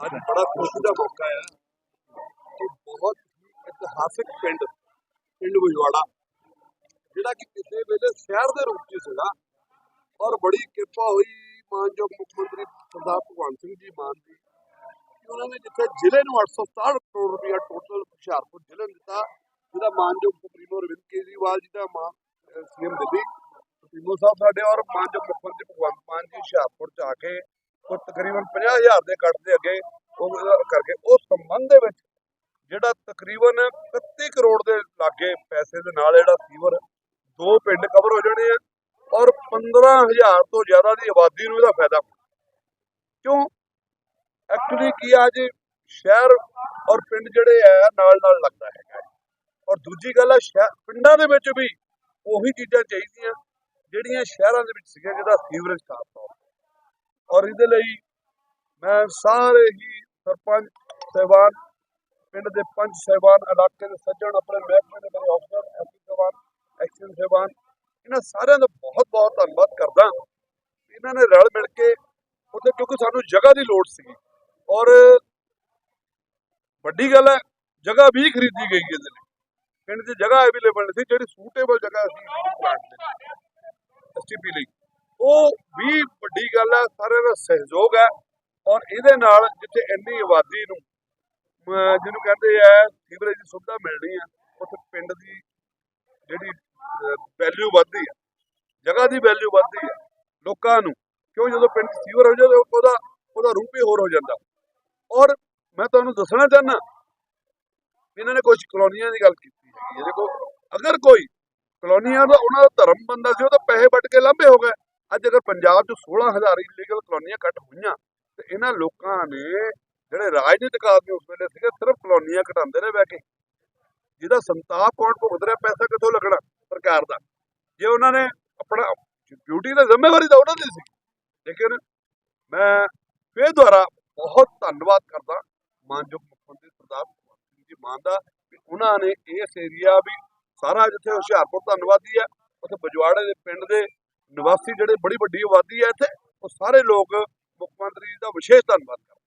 ਅੱਜ ਬੜਾ ਖੁਸ਼ੀ ਦਾ ਮੌਕਾ ਹੈ ਕਿ ਬਹੁਤ ਇਤਿਹਾਸਿਕ ਪਿੰਡ ਪਿੰਡ ਗੁਜਵਾੜਾ ਜਿਹੜਾ ਕਿ ਕਿਸੇ ਵੇਲੇ ਸ਼ਹਿਰ ਦੇ ਰੂਪ ਵਿੱਚ ਸੀਗਾ ਔਰ ਬੜੀ ਕਿਰਪਾ ਹੋਈ ਮਾਨਯੋਗ ਮੁੱਖ ਮੰਤਰੀ ਸਰਦਾਰ ਭਗਵੰਤ ਸਿੰਘ ਜੀ ਮਾਨ ਜੀ ਉਹਨਾਂ ਨੇ ਜਿੱਥੇ ਜ਼ਿਲ੍ਹੇ ਨੂੰ 867 ਕਰੋੜ ਰੁਪਇਆ ਟੋਟਲ ਹੁਸ਼ਿਆਰਪੁਰ ਜ਼ਿਲ੍ਹੇ ਨੂੰ ਦਿੱਤਾ ਜਿਹਦਾ ਮਾਨਯੋਗ ਸੁਪਰੀਮੋ ਰਵਿੰਦ ਕੇਜਰੀਵਾਲ ਜੀ ਦਾ ਮਾਨ ਸੀਐਮ ਦਿੱਲੀ ਸੁਪਰੀਮੋ ਸਾਹਿਬ ਸਾਡੇ ਔਰ ਮਾਨਯੋਗ ਮੁੱਖ ਮੰਤਰੀ ਭਗਵੰਤ ਮਾਨ ਜੀ ਹੁਸ਼ਿਆਰਪੁਰ ਚ ਆ ਕੇ ਉਹ ਤਕਰੀਬਨ 50000 ਦੇ ਕੱਟ ਦੇ ਅੱਗੇ ਉਹ ਕਰਕੇ, ਉਸ ਸੰਬੰਧ ਦੇ ਵਿੱਚ ਜਿਹੜਾ ਤਕਰੀਬਨ 31 ਕਰੋੜ ਦੇ ਲਾਗੇ ਪੈਸੇ ਦੇ ਨਾਲ ਜਿਹੜਾ ਸੀਵਰ, ਦੋ ਪਿੰਡ ਕਵਰ ਹੋ ਜਾਣੇ ਆ ਔਰ 15000 ਤੋਂ ਜ਼ਿਆਦਾ ਦੀ ਆਬਾਦੀ ਨੂੰ ਇਹਦਾ ਫਾਇਦਾ ਕਿਉਂ? ਐਕਚੁਅਲੀ ਕੀ ਆ ਅੱਜ ਸ਼ਹਿਰ ਔਰ ਪਿੰਡ ਜਿਹੜੇ ਆ ਨਾਲ ਨਾਲ ਲੱਗਦਾ ਹੈਗਾ ਔਰ ਦੂਜੀ ਗੱਲ ਆ, ਸ਼ਹਿਰ, ਪਿੰਡਾਂ ਦੇ ਵਿੱਚ ਵੀ ਉਹੀ ਚੀਜ਼ਾਂ ਚਾਹੀਦੀਆਂ ਜਿਹੜੀਆਂ ਸ਼ਹਿਰਾਂ ਦੇ ਵਿੱਚ ਸੀਗੀਆਂ ਜਿਹਦਾ ਸੀਵਰੇਜ ਸਾਫ਼ ਤੌਰ ਔਰ ਇਹਦੇ ਲਈ ਮੈਂ ਸਾਰੇ ਹੀ ਸਰਪੰਚ ਸਹਿਬਾਨ, ਪਿੰਡ ਦੇ ਪੰਚ ਸਹਿਬਾਨ, ਇਲਾਕੇ ਦੇ ਸੱਜਣ, ਆਪਣੇ ਮਹਿਕਮੇ ਦੇ ਮੇਰੇ ਅਫਸਰ ਐਸਪੀ ਸਹਿਬਾਨ, ਐਕਸ਼ਨ ਸਹਿਬਾਨ, ਇਹਨਾਂ ਸਾਰਿਆਂ ਦਾ ਬਹੁਤ ਬਹੁਤ ਧੰਨਵਾਦ ਕਰਦਾ ਇਹਨਾਂ ਨੇ ਰਲ ਮਿਲ ਕੇ ਉੱਥੇ ਕਿਉਂਕਿ ਸਾਨੂੰ ਜਗ੍ਹਾ ਦੀ ਲੋੜ ਸੀ ਔਰ ਵੱਡੀ ਗੱਲ ਹੈ, ਜਗ੍ਹਾ ਵੀ ਖਰੀਦੀ ਗਈ ਇਹਦੇ ਲਈ। ਪਿੰਡ 'ਚ ਜਗ੍ਹਾ ਅਵੇਲੇਬਲ ਸੀ, ਜਿਹੜੀ ਸੂਟੇਬਲ ਜਗ੍ਹਾ ਸੀ ਪਲਾਂਟ ਦੇ ਐਸਟੀਪੀ ਲਈ। ਉਹ ਵੀ ਵੱਡੀ ਗੱਲ ਹੈ, ਸਾਰਿਆਂ ਦਾ ਸਹਿਯੋਗ ਹੈ ਔਰ ਇਹਦੇ ਨਾਲ ਜਿੱਥੇ ਇੰਨੀ ਆਬਾਦੀ ਨੂੰ ਜਿਹਨੂੰ ਕਹਿੰਦੇ ਆ ਸੀਵਰੇਜ ਦੀ ਸੁਵਿਧਾ ਮਿਲਣੀ ਆ ਉੱਥੇ ਪਿੰਡ ਦੀ ਜਿਹੜੀ ਵੈਲਿਊ ਵੱਧਦੀ ਹੈ, ਜਗ੍ਹਾ ਦੀ ਵੈਲਿਊ ਵੱਧਦੀ ਹੈ, ਲੋਕਾਂ ਨੂੰ, ਕਿਉਂ ਜਦੋਂ ਪਿੰਡ 'ਚ ਸੀਵਰ ਹੋ ਜਾਵੇ ਉਹਦਾ ਉਹਦਾ ਰੂਪ ਹੀ ਹੋਰ ਹੋ ਜਾਂਦਾ। ਔਰ ਮੈਂ ਤੁਹਾਨੂੰ ਦੱਸਣਾ ਚਾਹਨਾ ਇਹਨਾਂ ਨੇ ਕੁਝ ਕਲੋਨੀਆਂ ਦੀ ਗੱਲ ਕੀਤੀ ਹੈਗੀ ਹੈ। ਦੇਖੋ, ਅਗਰ ਕੋਈ ਕਲੋਨੀਆਂ ਦਾ, ਉਹਨਾਂ ਦਾ ਧਰਮ ਬੰਦਾ ਸੀ, ਉਹ ਤਾਂ ਪੈਸੇ ਵੱਟ ਕੇ ਲਾਂਭੇ ਹੋ ਗਏ। ਅੱਜ ਅਗਰ ਪੰਜਾਬ 'ਚ 16000 ਇਲੀਗਲ ਕਲੋਨੀਆਂ ਕੱਟ ਹੋਈਆਂ, ਤੇ ਇਹਨਾਂ ਲੋਕਾਂ ਨੇ ਜਿਹੜੇ ਰਾਜਨੀਤਿਕ ਆਦਮੀ ਉਸ ਵੇਲੇ ਸੀਗੇ, ਸਿਰਫ ਕਲੋਨੀਆਂ ਘਟਾਉਂਦੇ ਨੇ ਬਹਿ ਕੇ। ਜਿਹਦਾ ਸੰਤਾਪ ਕੌਣ ਭੁਗਤ ਰਿਹਾ, ਪੈਸਾ ਕਿੱਥੋਂ ਲੱਗਣਾ ਸਰਕਾਰ ਦਾ? ਜੇ ਉਹਨਾਂ ਨੇ ਆਪਣਾ ਡਿਊਟੀ ਦਾ ਜ਼ਿੰਮੇਵਾਰੀ ਤਾਂ ਉਹਨਾਂ ਦੀ ਸੀ। ਲੇਕਿਨ ਮੈਂ ਫੇਰ ਦੁਆਰਾ ਬਹੁਤ ਧੰਨਵਾਦ ਕਰਦਾ ਮਾਨਯੋਗ ਮੁੱਖ ਮੰਤਰੀ ਸਰਦਾਰ ਭਗਵੰਤ ਸਿੰਘ ਜੀ ਮਾਨ ਦਾ ਕਿ ਉਹਨਾਂ ਨੇ ਇਸ ਏਰੀਆ ਵੀ ਸਾਰਾ ਜਿੱਥੇ ਹੁਸ਼ਿਆਰਪੁਰ ਧੰਨਵਾਦੀ ਹੈ, ਉੱਥੇ ਬਜਵਾੜੇ ਦੇ ਪਿੰਡ ਦੇ ਨਿਵਾਸੀ ਜਿਹੜੇ ਬੜੀ ਵੱਡੀ ਆਬਾਦੀ ਹੈ ਇੱਥੇ, ਉਹ ਸਾਰੇ ਲੋਕ ਮੁੱਖ ਮੰਤਰੀ ਜੀ ਦਾ ਵਿਸ਼ੇਸ਼ ਧੰਨਵਾਦ ਕਰਦੇ।